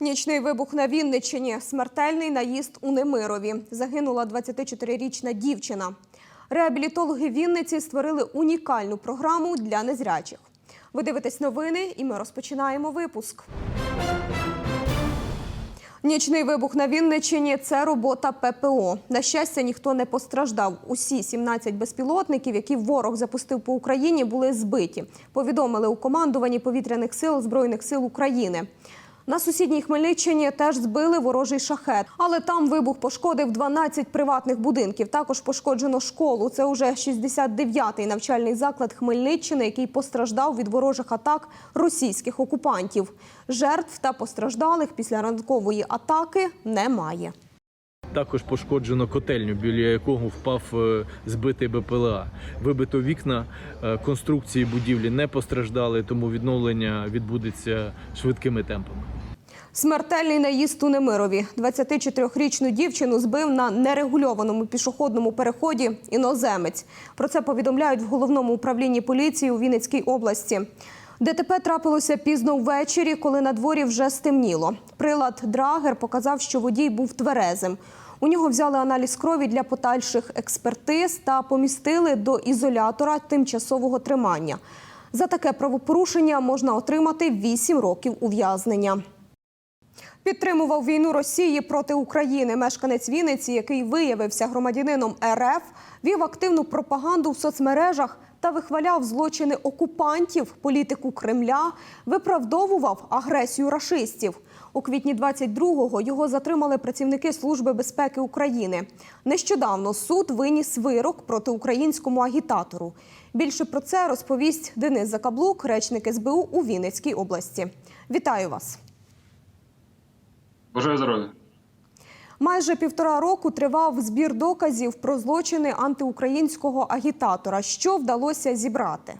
Нічний вибух на Вінниччині, смертельний наїзд у Немирові. Загинула 24-річна дівчина. Реабілітологи Вінниці створили унікальну програму для незрячих. Ви дивитесь новини, і ми розпочинаємо випуск. Нічний вибух на Вінниччині це робота ППО. На щастя, ніхто не постраждав. Усі 17 безпілотників, які ворог запустив по Україні, були збиті. Повідомили у командуванні повітряних сил Збройних сил України. На сусідній Хмельниччині теж збили ворожий шахет, але там вибух пошкодив 12 приватних будинків. Також пошкоджено школу. Це уже 69-й навчальний заклад Хмельниччини, який постраждав від ворожих атак російських окупантів. Жертв та постраждалих після ранкової атаки немає. Також пошкоджено котельню, біля якого впав е, збитий БПЛА. Вибито вікна, е, конструкції будівлі не постраждали, тому відновлення відбудеться швидкими темпами. Смертельний наїзд у Немирові. 24-річну дівчину збив на нерегульованому пішохідному переході іноземець. Про це повідомляють в головному управлінні поліції у Вінницькій області. ДТП трапилося пізно ввечері, коли на дворі вже стемніло. Прилад Драгер показав, що водій був тверезим. У нього взяли аналіз крові для подальших експертиз та помістили до ізолятора тимчасового тримання. За таке правопорушення можна отримати 8 років ув'язнення. Підтримував війну Росії проти України. Мешканець Вінниці, який виявився громадянином РФ, вів активну пропаганду в соцмережах та вихваляв злочини окупантів, політику Кремля, виправдовував агресію рашистів. У квітні 22-го його затримали працівники Служби безпеки України. Нещодавно суд виніс вирок проти українському агітатору. Більше про це розповість Денис Закаблук, речник СБУ у Вінницькій області. Вітаю вас! Бажаю здоров'я. Майже півтора року тривав збір доказів про злочини антиукраїнського агітатора. Що вдалося зібрати?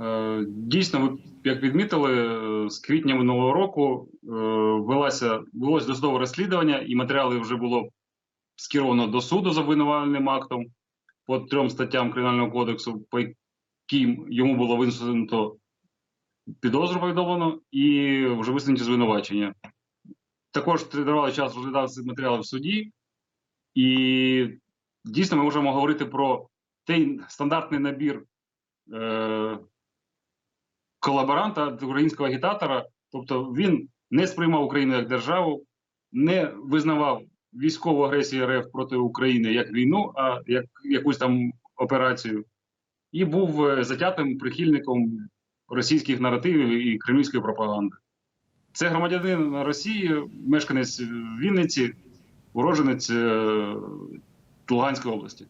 Е, Дійсно, ви як відмітили, з квітня минулого року е, велося велось досудове розслідування, і матеріали вже було скеровано до суду за обвинувальним актом по трьом статтям Кримінального кодексу, по яким йому було висунуто підозру повідомлено і вже висунуті звинувачення. Також тривалий час розглядався матеріали в суді, і дійсно ми можемо говорити про той стандартний набір е, колаборанта, українського агітатора. Тобто він не сприймав Україну як державу, не визнавав військову агресію РФ проти України як війну, а як якусь там операцію, і був е, затятим прихильником російських наративів і кремлівської пропаганди. Це громадянин Росії, мешканець Вінниці, уроженець е, Луганської області.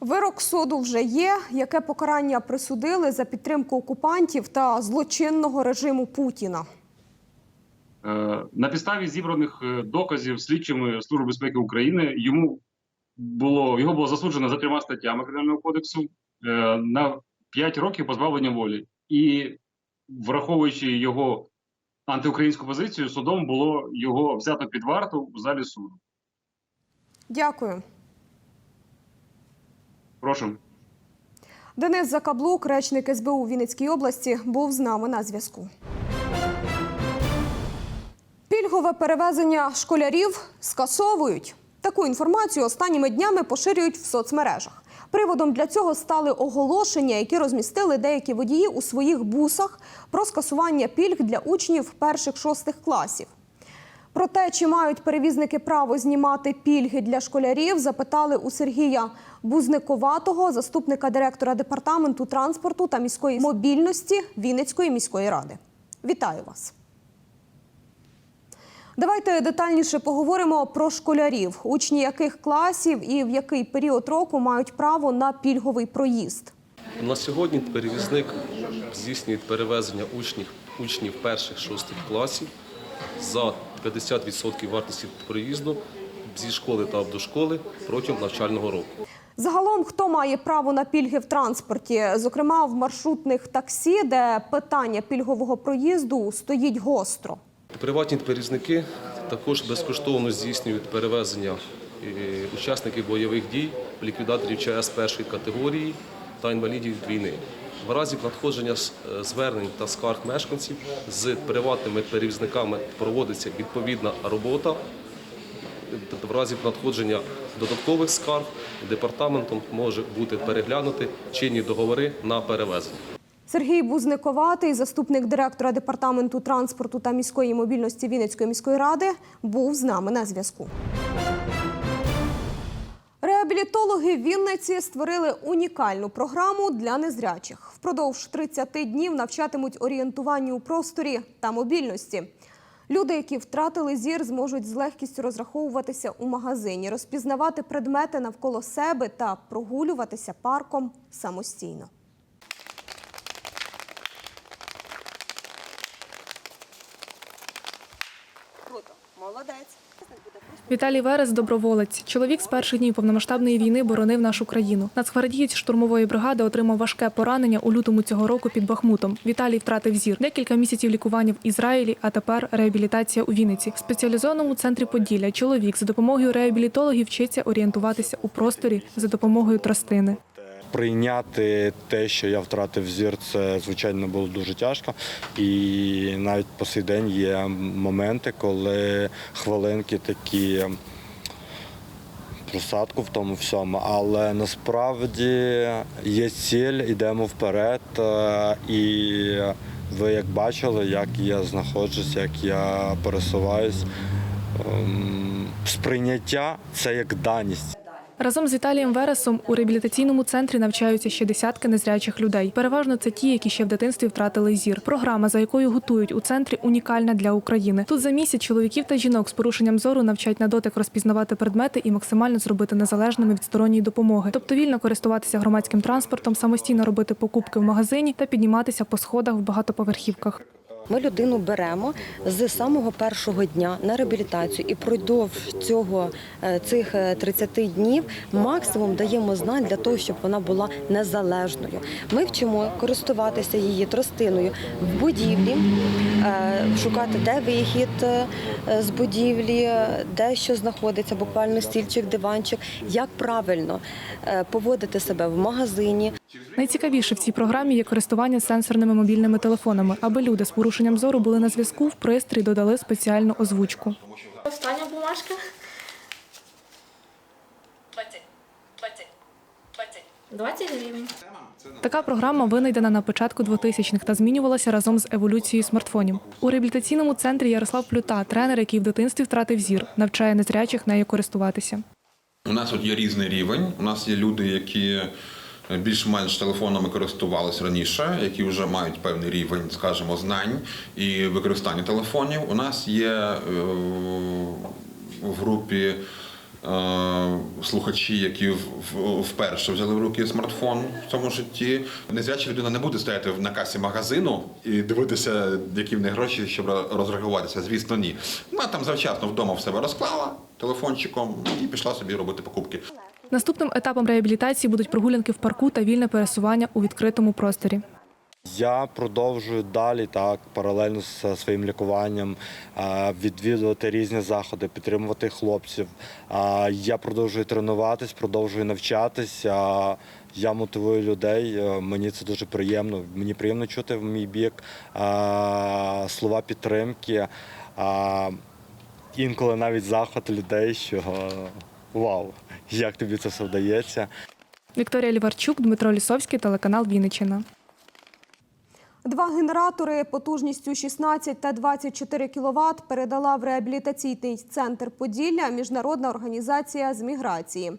Вирок суду вже є. Яке покарання присудили за підтримку окупантів та злочинного режиму Путіна? Е, На підставі зібраних е, доказів слідчими Служби безпеки України йому було його було засуджено за трьома статтями Кримінального кодексу на 5 років позбавлення волі. І враховуючи його антиукраїнську позицію, судом було його взято під варту в залі суду. Дякую. Прошу. Денис Закаблук, речник СБУ у Вінницькій області, був з нами на зв'язку. Пільгове перевезення школярів скасовують. Таку інформацію останніми днями поширюють в соцмережах. Приводом для цього стали оголошення, які розмістили деякі водії у своїх бусах про скасування пільг для учнів перших-шостих класів. Про те, чи мають перевізники право знімати пільги для школярів, запитали у Сергія Бузниковатого, заступника директора департаменту транспорту та міської мобільності Вінницької міської ради. Вітаю вас. Давайте детальніше поговоримо про школярів, учні яких класів і в який період року мають право на пільговий проїзд. На сьогодні перевізник здійснює перевезення учнів, учнів перших шостих класів за 50% вартості проїзду зі школи та до школи протягом навчального року. Загалом, хто має право на пільги в транспорті, зокрема в маршрутних таксі, де питання пільгового проїзду стоїть гостро. Приватні перевізники Також безкоштовно здійснюють перевезення е, учасників бойових дій, ліквідаторів ЧАЕС першої категорії та інвалідів війни. В разі надходження е, звернень та скарг мешканців з приватними перевізниками проводиться відповідна робота. Тобто В разі надходження додаткових скарг департаментом може бути переглянути чинні договори на перевезення. Сергій Бузниковатий, заступник директора департаменту транспорту та міської мобільності Вінницької міської ради, був з нами на зв'язку. Реабілітологи Вінниці створили унікальну програму для незрячих. Впродовж 30 днів навчатимуть орієнтуванню у просторі та мобільності. Люди, які втратили зір, зможуть з легкістю розраховуватися у магазині, розпізнавати предмети навколо себе та прогулюватися парком самостійно. Віталій Верес доброволець. Чоловік з перших днів повномасштабної війни боронив нашу країну. Нацгвардієць штурмової бригади отримав важке поранення у лютому цього року під Бахмутом. Віталій втратив зір. Декілька місяців лікування в Ізраїлі, а тепер реабілітація у Вінниці. В спеціалізованому центрі Поділля чоловік за допомогою реабілітологів вчиться орієнтуватися у просторі за допомогою тростини. Прийняти те, що я втратив зір, це звичайно було дуже тяжко. І навіть по сей день є моменти, коли хвилинки такі просадку в тому всьому, але насправді є ціль, йдемо вперед. е, І ви як бачили, як я знаходжусь, як я пересуваюсь. Ем, Сприйняття це як даність. Разом з Віталієм Вересом у реабілітаційному центрі навчаються ще десятки незрячих людей. Переважно це ті, які ще в дитинстві втратили зір. Програма, за якою готують у центрі, унікальна для України. Тут за місяць чоловіків та жінок з порушенням зору навчають на дотик розпізнавати предмети і максимально зробити незалежними від сторонньої допомоги, тобто вільно користуватися громадським транспортом, самостійно робити покупки в магазині та підніматися по сходах в багатоповерхівках. Ми людину беремо з самого першого дня на реабілітацію і продовж цього е, цих е, 30 днів максимум даємо знань для того, щоб вона була незалежною. Ми вчимо користуватися її тростиною в будівлі, е, шукати де вихід е, з будівлі, де що знаходиться, буквально стільчик, диванчик, як правильно е, поводити себе в магазині. Найцікавіше в цій програмі є користування сенсорними мобільними телефонами, аби люди з порушенням зору були на зв'язку. В пристрій додали спеціальну озвучку. Остання бумажка. 20, 20, 20. 20 гривень. Така програма винайдена на початку 2000-х та змінювалася разом з еволюцією смартфонів. У реабілітаційному центрі Ярослав Плюта, тренер, який в дитинстві втратив зір, навчає незрячих нею користуватися. У нас от є різний рівень. У нас є люди, які більш-менш телефонами користувалися раніше, які вже мають певний рівень, скажімо, знань і використання телефонів. У нас є е, в групі е, слухачі, які вперше взяли в руки смартфон в цьому житті. Незряча людина не буде стояти на касі магазину і дивитися, які в них гроші, щоб розрахуватися. Звісно, ні. Вона там завчасно вдома в себе розклала телефончиком і пішла собі робити покупки. Наступним етапом реабілітації будуть прогулянки в парку та вільне пересування у відкритому просторі. Я продовжую далі так, паралельно з своїм лікуванням, е, відвідувати різні заходи, підтримувати хлопців. Е, Я продовжую тренуватись, продовжую навчатись. е, Я мотивую людей. е, Мені це дуже приємно. Мені приємно чути в мій бік е, слова підтримки. е, Інколи навіть захват людей, що е, вау, як тобі це все вдається. Вікторія Ліварчук, Дмитро Лісовський, телеканал Вінниччина. Два генератори потужністю 16 та 24 кВт передала в реабілітаційний центр Поділля міжнародна організація з міграції.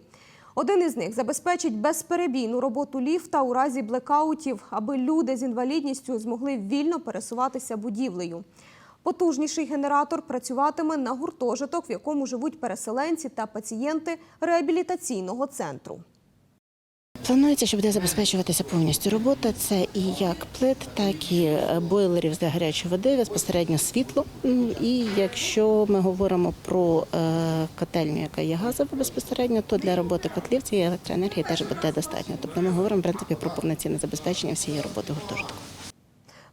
Один із них забезпечить безперебійну роботу ліфта у разі блекаутів, аби люди з інвалідністю змогли вільно пересуватися будівлею. Потужніший генератор працюватиме на гуртожиток, в якому живуть переселенці та пацієнти реабілітаційного центру. Планується, що буде забезпечуватися повністю робота. Це і як плит, так і е, бойлерів для гарячої води, безпосередньо світло. І якщо ми говоримо про е, котельню, яка є газова безпосередньо, то для роботи котлів цієї електроенергії теж буде достатньо. Тобто ми говоримо в принципі про повноцінне забезпечення всієї роботи гуртожитку.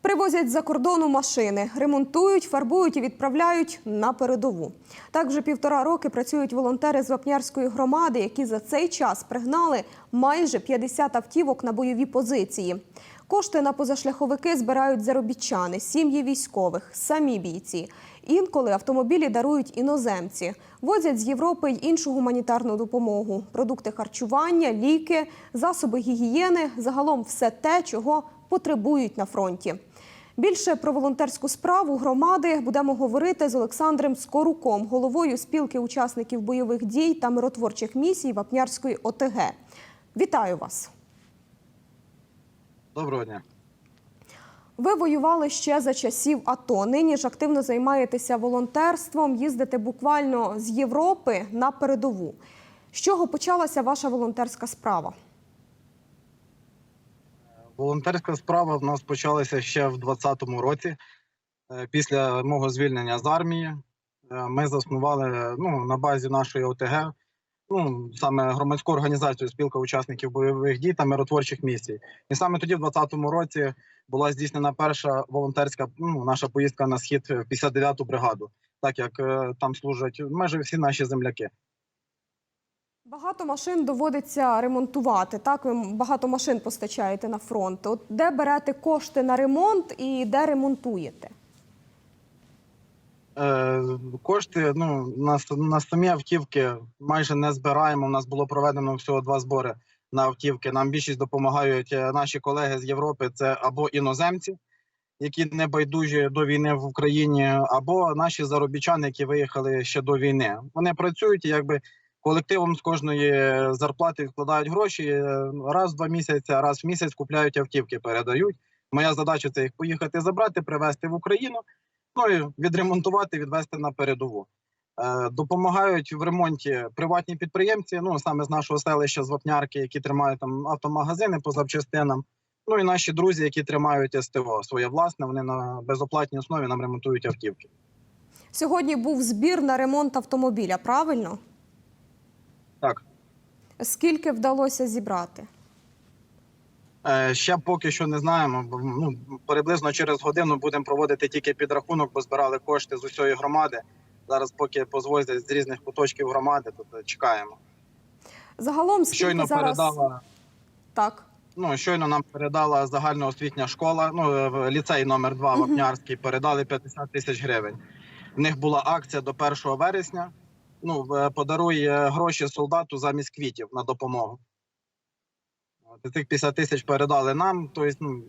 Привозять з-за кордону машини, ремонтують, фарбують і відправляють на передову. Так вже півтора роки працюють волонтери з Вапнярської громади, які за цей час пригнали майже 50 автівок на бойові позиції. Кошти на позашляховики збирають заробітчани, сім'ї військових, самі бійці. Інколи автомобілі дарують іноземці, возять з Європи й іншу гуманітарну допомогу: продукти харчування, ліки, засоби гігієни, загалом все те, чого потребують на фронті. Більше про волонтерську справу громади будемо говорити з Олександром Скоруком, головою спілки учасників бойових дій та миротворчих місій Вапнярської ОТГ. Вітаю вас! Доброго дня. Ви воювали ще за часів АТО. Нині ж активно займаєтеся волонтерством, їздите буквально з Європи на передову. З чого почалася ваша волонтерська справа? Волонтерська справа в нас почалася ще в 2020 році. Е, Після мого звільнення з армії е, ми заснували ну, на базі нашої ОТГ, ну саме громадську організацію спілка учасників бойових дій та миротворчих місій. І саме тоді, в 2020 році, була здійснена перша волонтерська ну, наша поїздка на схід в 59-ту бригаду, так як е, там служать майже всі наші земляки. Багато машин доводиться ремонтувати. Так, ви багато машин постачаєте на фронт. От де берете кошти на ремонт і де ремонтуєте? Е, Кошти ну на, на самі автівки майже не збираємо. У нас було проведено всього два збори на автівки. Нам більшість допомагають е, наші колеги з Європи. Це або іноземці, які не байдужі до війни в Україні, або наші заробітчани, які виїхали ще до війни. Вони працюють якби колективом з кожної зарплати відкладають гроші. е, Раз в два місяці, раз в місяць купляють автівки, передають. Моя задача це їх поїхати забрати, привезти в Україну. Ну і відремонтувати, відвести на передову. Е, допомагають в ремонті приватні підприємці, ну саме з нашого селища з Вапнярки, які тримають там автомагазини по запчастинам. Ну і наші друзі, які тримають СТО своє власне, вони на безоплатній основі нам ремонтують автівки. Сьогодні був збір на ремонт автомобіля, правильно? Так. Скільки вдалося зібрати? Е, ще поки що не знаємо. бо, Ну приблизно через годину будемо проводити тільки підрахунок, бо збирали кошти з усієї громади. Зараз, поки позвозять з різних куточків громади, то е, чекаємо. Загалом скільки Щойно зараз передала. так. Ну, щойно нам передала загальноосвітня школа, ну е, ліцей номер 2 Мгм. Вапнярський, передали 50 тисяч гривень. В них була акція до 1 вересня. Ну, подаруй е, гроші солдату замість квітів на допомогу. От, і цих 50 тисяч передали нам. Тобто,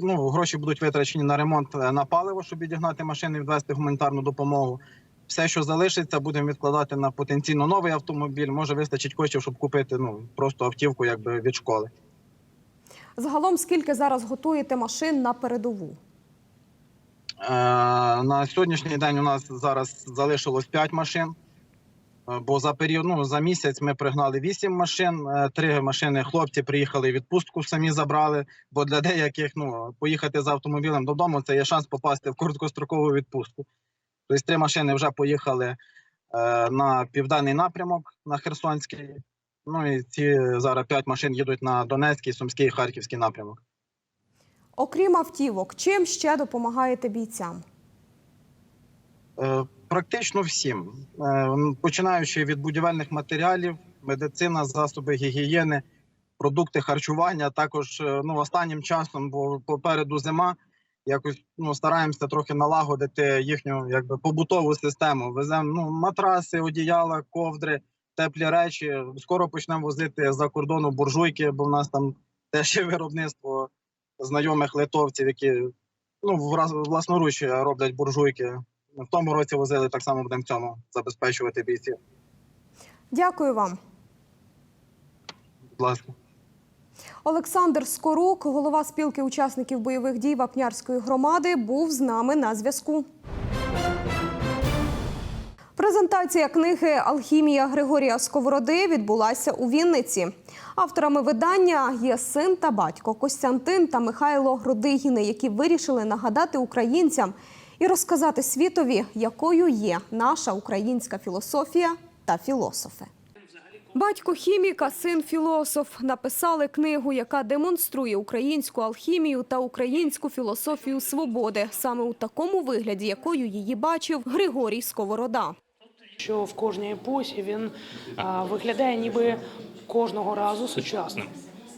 ну, гроші будуть витрачені на ремонт е, на паливо, щоб відігнати машини, відвести гуманітарну допомогу. Все, що залишиться, будемо відкладати на потенційно новий автомобіль. Може вистачить коштів, щоб купити ну, просто автівку якби від школи. Загалом скільки зараз готуєте машин на передову? Е, На сьогоднішній день у нас зараз залишилось 5 машин. Е, Бо за період, ну за місяць ми пригнали 8 машин. е, Три машини хлопці приїхали відпустку, самі забрали. Бо для деяких ну поїхати з автомобілем додому це є шанс попасти в короткострокову відпустку. Тобто три машини вже поїхали е, на південний напрямок на Херсонський. Ну і ці зараз 5 машин їдуть на Донецький, Сумський, Харківський напрямок. Окрім автівок, чим ще допомагаєте бійцям? Е, Практично всім, Е, починаючи від будівельних матеріалів, медицина, засоби гігієни, продукти харчування. Також е, ну останнім часом, бо попереду зима, якось ну стараємося трохи налагодити їхню якби побутову систему. Веземо ну матраси, одіяла, ковдри, теплі речі. Скоро почнемо возити за кордону буржуйки, бо в нас там теж є виробництво знайомих литовців, які ну власноруч роблять буржуйки. В тому році возили так само будемо в цьому забезпечувати бійців. Дякую вам. Будь ласка. Олександр Скорук, голова спілки учасників бойових дій Вапнярської громади, був з нами на зв'язку. Презентація книги Алхімія Григорія Сковороди відбулася у Вінниці. Авторами видання є син та батько Костянтин та Михайло Гродигіни, які вирішили нагадати українцям і розказати світові, якою є наша українська філософія та філософи. Батько хіміка, син філософ написали книгу, яка демонструє українську алхімію та українську філософію свободи, саме у такому вигляді, якою її бачив Григорій Сковорода. що в кожній епосі він а, виглядає ніби кожного разу сучасним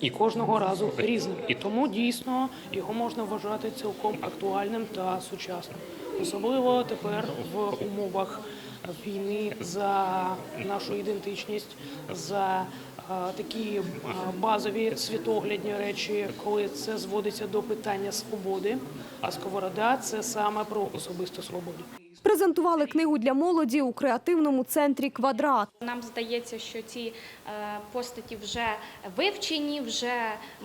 і кожного разу різним. І тому дійсно його можна вважати цілком актуальним та сучасним, особливо тепер в умовах війни за нашу ідентичність, за такі базові світоглядні речі, коли це зводиться до питання свободи. А сковорода це саме про особисту свободу. Презентували книгу для молоді у креативному центрі Квадрат. Нам здається, що ці е, постаті вже вивчені, вже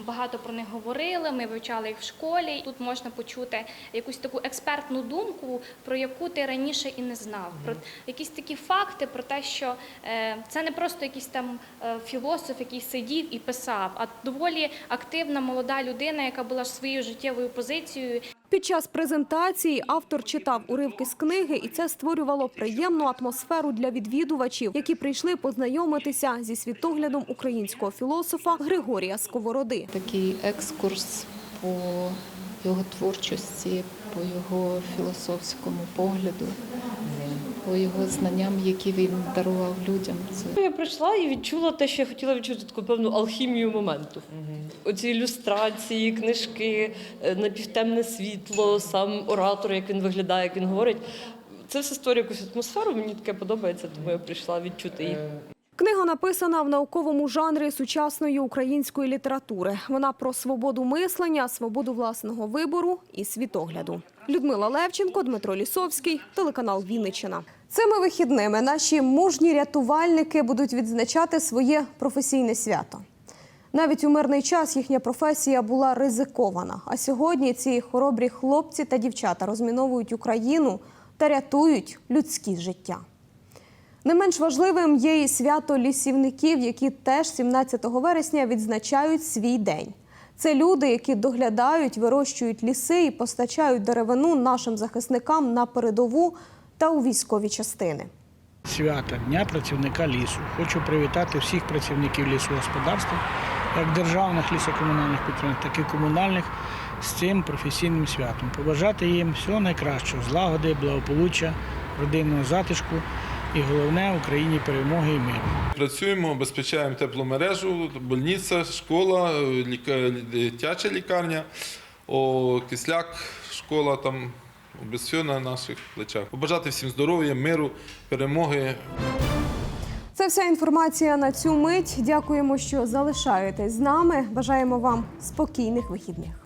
багато про них говорили. Ми вивчали їх в школі. Тут можна почути якусь таку експертну думку, про яку ти раніше і не знав. Про якісь такі факти про те, що е, це не просто якийсь там е, філософ, який сидів і писав, а доволі активна молода людина, яка була своєю життєвою позицією. Під час презентації автор читав уривки з книги, і це створювало приємну атмосферу для відвідувачів, які прийшли познайомитися зі світоглядом українського філософа Григорія Сковороди. такий екскурс по його творчості, по його філософському погляду, по його знанням, які він дарував людям. Я прийшла і відчула те, що я хотіла відчути таку певну алхімію моменту. Оці ілюстрації, книжки, е, напівтемне світло, сам оратор, як він виглядає, як він говорить. Це все створює якусь атмосферу. Мені таке подобається, тому я прийшла відчути її. Книга написана в науковому жанрі сучасної української літератури. Вона про свободу мислення, свободу власного вибору і світогляду. Людмила Левченко, Дмитро Лісовський, телеканал Вінниччина. Цими вихідними наші мужні рятувальники будуть відзначати своє професійне свято. Навіть у мирний час їхня професія була ризикована. А сьогодні ці хоробрі хлопці та дівчата розміновують Україну та рятують людські життя. Не менш важливим є і свято лісівників, які теж 17 вересня відзначають свій день. Це люди, які доглядають, вирощують ліси і постачають деревину нашим захисникам на передову та у військові частини. Свята Дня працівника лісу. Хочу привітати всіх працівників лісогосподарства, як державних лісокомунальних підприємств, так і комунальних з цим професійним святом. Побажати їм всього найкращого, злагоди, благополуччя, родинного затишку і головне Україні перемоги і миру. Працюємо, обезпечаємо тепломережу, больниця, школа, ліка- дитяча лікарня, о, кисляк, школа там. Всього на наших плечах. Побажати всім здоров'я, миру, перемоги. Це вся інформація на цю мить. Дякуємо, що залишаєтесь з нами. Бажаємо вам спокійних вихідних.